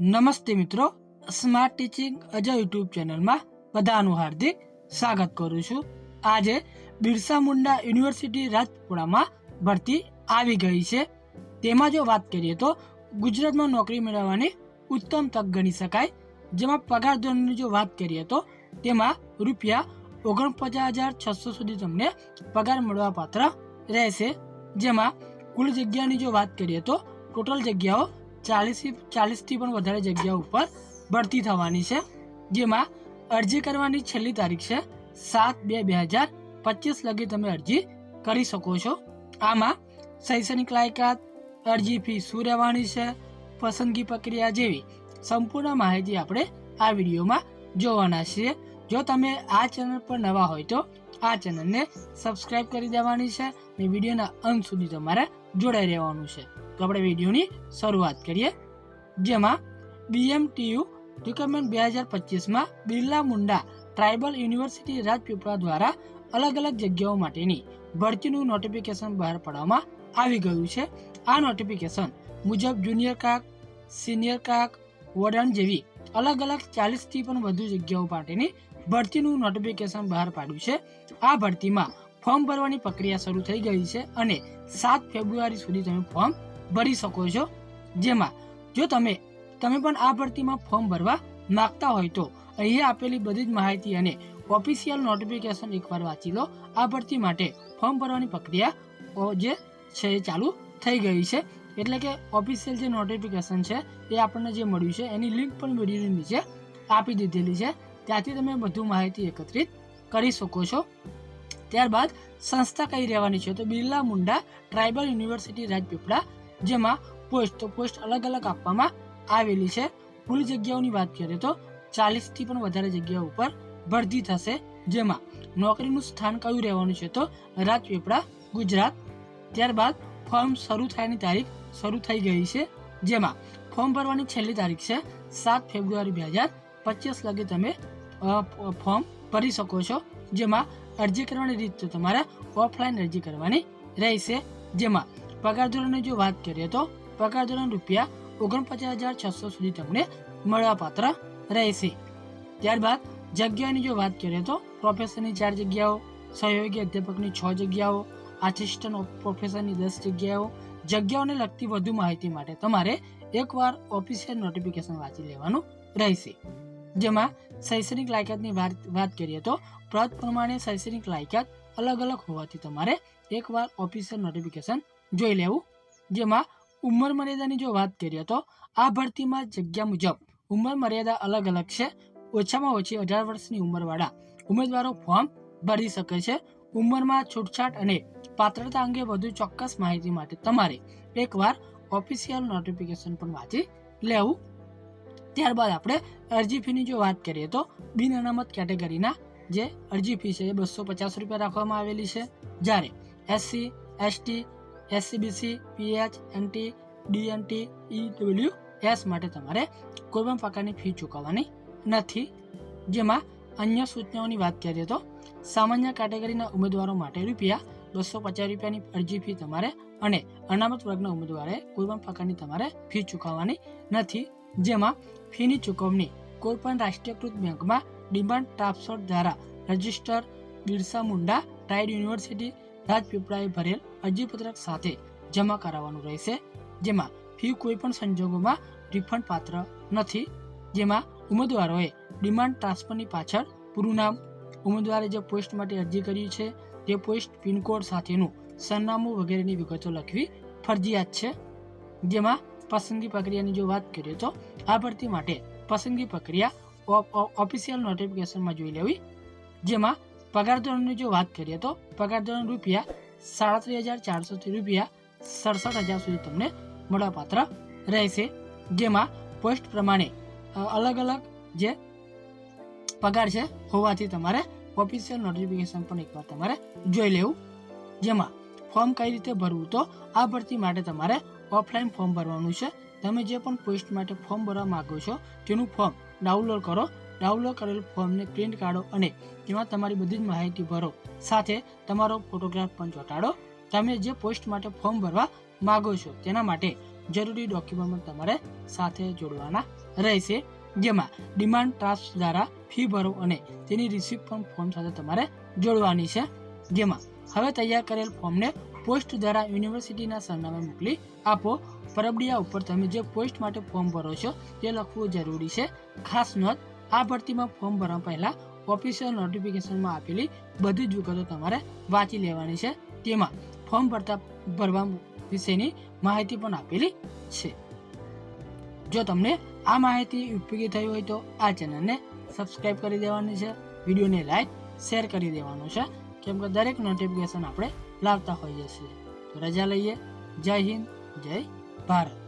નમસ્તે મિત્રો smart teaching Ajay YouTube ચેનલમાં બધાનું હાર્દિક સ્વાગત કરું છું. આજે બિરસા મુંડા યુનિવર્સિટી રાજપુરામાં ભરતી આવી ગઈ છે. તેમાં જો વાત કરીએ તો ગુજરાતમાં નોકરી મેળવવાની ઉત્તમ તક ગણી શકાય. જેમાં પગાર ધોરણની જો વાત કરીએ તો તેમાં રૂપિયા ઓગણપચાસ હજાર છસો સુધી તમને પગાર મળવાપાત્ર રહેશે. જેમાં કુલ જગ્યાની જો વાત કરીએ તો ટોટલ જગ્યાઓ ચાલીસથી ચાલીસથી પણ વધારે જગ્યા ઉપર ભરતી થવાની છે, જેમાં અરજી કરવાની છેલ્લી તારીખ છે સાત બે બે હજાર પચીસ લગી તમે અરજી કરી શકો છો. આમાં શૈક્ષણિક લાયકાત, અરજી ફી શું રહેવાની છે, પસંદગી પ્રક્રિયા જેવી સંપૂર્ણ માહિતી આપણે આ વિડીયોમાં જોવાના છીએ. જો તમે આ ચેનલ પર નવા હોય તો આ ચેનલને સબસ્ક્રાઇબ કરી દેવાની છે અને વિડીયોના અંત સુધી તમારે જોડાઈ રહેવાનું છે. તો આપણે વિડીયોની શરૂઆત કરીએ, જેમાં બીએમટીયુ રિક્વાયરમેન્ટ બે હજાર પચીસમાં બિરલા મુંડા ટ્રાઇબલ યુનિવર્સિટી રાજપીપળા દ્વારા અલગ અલગ જગ્યાઓ માટેની ભરતીનું નોટિફિકેશન બહાર પાડવામાં આવી ગયું છે. આ નોટિફિકેશન મુજબ જુનિયર કાક, સિનિયર કાક, વોર્ડન જેવી અલગ અલગ ચાલીસથી પણ વધુ જગ્યાઓ માટેની ભરતીનું નોટિફિકેશન બહાર પાડ્યું છે. આ ભરતીમાં ફોર્મ ભરવાની પ્રક્રિયા શરૂ થઈ ગઈ છે અને સાત ફેબ્રુઆરી સુધી તમે ફોર્મ ભરી શકો છો. જેમાં જો તમે તમે પણ આ ભરતીમાં ફોર્મ ભરવા માગતા હોય તો અહીંયા આપેલી બધી જ માહિતી અને ઓફિશિયલ નોટિફિકેશન એકવાર વાંચી લો. આ ભરતી માટે ફોર્મ ભરવાની પ્રક્રિયા જે છે એ ચાલુ થઈ ગઈ છે. એટલે કે ઓફિશિયલ જે નોટિફિકેશન છે એ આપણને જે મળ્યું છે એની લિંક પણ વિડીયોની નીચે આપી દીધેલી છે. ત્યાંથી તમે બધું માહિતી એકત્રિત કરી શકો છો. ત્યારબાદ સંસ્થા કઈ રહેવાની છે? તો બિરલા મુંડા ટ્રાઇબલ યુનિવર્સિટી રાજપીપળા, જેમાં પોસ્ટ તો પોસ્ટ અલગ અલગ આપવામાં આવેલી છે. કુલ જગ્યાઓની વાત કરીએ તો ચાલીસથી પણ વધારે જગ્યાઓ ઉપર ભરતી થશે. જેમાં નોકરીનું સ્થાન કયું રહેવાનું છે? તો રાજપીપળા, ગુજરાત. ત્યારબાદ ફોર્મ શરૂ થયાની તારીખ શરૂ થઈ ગઈ છે. જેમાં ફોર્મ ભરવાની છેલ્લી તારીખ છે સાત ફેબ્રુઆરી બે હજાર પચીસ, લગી તમે ફોર્મ ભરી શકો છો, જેમાં અરજી કરવાની રીત તો તમારે ઓફલાઈન અરજી કરવાની રહેશે. જેમાં પગાર ધોરણની જો વાત કરીએ તો પગાર ધોરણ રૂપિયા ઓગણપચાસ હજાર છસો સુધી તમને મળવાપાત્ર રહેશે. ત્યારબાદ જગ્યાની જો વાત કરીએ તો પ્રોફેસરની ચાર જગ્યાઓ, સહયોગી અધ્યાપકની છ જગ્યાઓ આસિસ્ટન્ટ પ્રોફેસરની દસ જગ્યાઓ, જગ્યાઓને લગતી વધુ માહિતી માટે તમારે એકવાર ઓફિશિયલ નોટિફિકેશન વાંચી લેવાનું રહેશે. જેમાં શૈક્ષણિક લાયકાતની વાત કરીએ તો પ્રત પ્રમાણે શૈક્ષણિક લાયકાત અલગ અલગ હોવાથી તમારે એકવાર ઓફિસિયલ નોટિફિકેશન જોઈ લેવું. જેમાં ઉંમર મર્યાદાની જો વાત કરીએ તો આ ભરતીમાં જગ્યા મુજબ ઉંમર મર્યાદા અલગ અલગ છે. ઓછામાં ઓછી અઢાર વર્ષની ઉંમરવાળા ઉમેદવારો ફોર્મ ભરી શકે છે. ઉંમરમાં છૂટછાટ અને પાત્રતા અંગે વધુ ચોક્કસ માહિતી માટે તમારે એકવાર ઓફિશિયલ નોટિફિકેશન પણ વાંચી લેવું. ત્યારબાદ આપણે અરજી ફીની જો વાત કરીએ તો બિન અનામત કેટેગરીના જે અરજી ફી છે એ બસો પચાસ રૂપિયા રાખવામાં આવેલી છે. જ્યારે SC ST SEBC PH NT DNT EWS માટે તમારે કોઈ પણ પ્રકારની ફી ચૂકવવાની નથી. જેમાં અન્ય સૂચનાઓની વાત કરીએ તો સામાન્ય કેટેગરીના ઉમેદવારો માટે રૂપિયા બસો પચાસ રૂપિયાની અરજી ફી તમારે અને અનામત વર્ગના ઉમેદવારે કોઈ પણ પ્રકારની તમારે ફી ચૂકવવાની નથી. જેમાં ફીની ચૂકવણી કોઈપણ રાષ્ટ્રીયકૃત બેંકમાં ડિમાન્ડ ટ્રાન્સફર દ્વારા રજિસ્ટર બિરસા મુંડા ટાઈડ યુનિવર્સિટી, રાજપીપળાએ ભરેલ અરજીપત્રક સાથે જમા કરાવવાનું રહેશે, જેમાં ફી કોઈપણ સંજોગોમાં રિફંડ પાત્ર નથી, જેમાં ઉમેદવારોએ ડિમાન્ડ ટ્રાન્સફરની પાછળ પૂરું નામ, ઉમેદવારે જે પોસ્ટ માટે અરજી કરી છે, તે પોસ્ટ પિનકોડ સાથેનું સરનામું વગેરેની વિગતો લખવી ફરજિયાત છે, જેમાં પસંદગી પ્રક્રિયાની જો વાત કરીએ તો આ ભરતી માટે પસંદગી પ્રક્રિયા ઓફિશિયલ નોટિફિકેશનમાં જોઈ લેવી. જેમાં પગાર ધોરણની જો વાત કરીએ તો પગાર ધોરણ રૂપિયા સાડત્રીસ હજાર ચારસોથી રૂપિયા સડસઠ હજાર સુધી તમને મળવાપાત્ર રહેશે. જેમાં પોસ્ટ પ્રમાણે અલગ અલગ જે પગાર છે હોવાથી તમારે ઓફિશિયલ નોટિફિકેશન પણ એકવાર તમારે જોઈ લેવું. જેમાં ફોર્મ કઈ રીતે ભરવું તો આ ભરતી માટે તમારે ઓફલાઈન ફોર્મ ભરવાનું છે. તમે જે પણ પોસ્ટ માટે ફોર્મ ભરવા માંગો છો, તેનું ફોર્મ ડાઉનલોડ કરો. ડાઉનલોડ કરેલ ફોર્મને પ્રિન્ટ કાઢો અને તેમાં તમારી બધી જ માહિતી ભરો. સાથે તમારો ફોટોગ્રાફ પણ ચોંટાડો. તમે જે પોસ્ટ માટે ફોર્મ ભરવા માગો છો, તેના માટે જરૂરી ડોક્યુમેન્ટ તમારે સાથે જોડવાના રહેશે. જેમાં ડિમાન્ડ ડ્રાફ્ટ દ્વારા ફી ભરો અને તેની રિસિપ્ટ પણ ફોર્મ સાથે તમારે જોડવાની છે. જેમાં હવે તૈયાર કરેલ ફોર્મને પોસ્ટ દ્વારા યુનિવર્સિટીના સરનામે મોકલી આપો. પરબડિયા ઉપર તમે જે પોસ્ટ માટે ફોર્મ ભરો છો, તે લખવું જરૂરી છે. ખાસ નોંધ, આ ભરતીમાં ફોર્મ ભરવા પહેલાં ઓફિશિયલ નોટિફિકેશનમાં આપેલી બધી જ વિગતો તમારે વાંચી લેવાની છે. તેમાં ફોર્મ ભરતા, ભરવા વિશેની માહિતી પણ આપેલી છે. જો તમને આ માહિતી ઉપયોગી થઈ હોય તો આ ચેનલને સબસ્ક્રાઇબ કરી દેવાની છે. વિડીયોને લાઈક શેર કરી દેવાનું છે. કેમ કે દરેક નોટિફિકેશન આપણે લાવતા હોઈએ છીએ. તો રજા લઈએ. જય હિન્દ જય ભારત.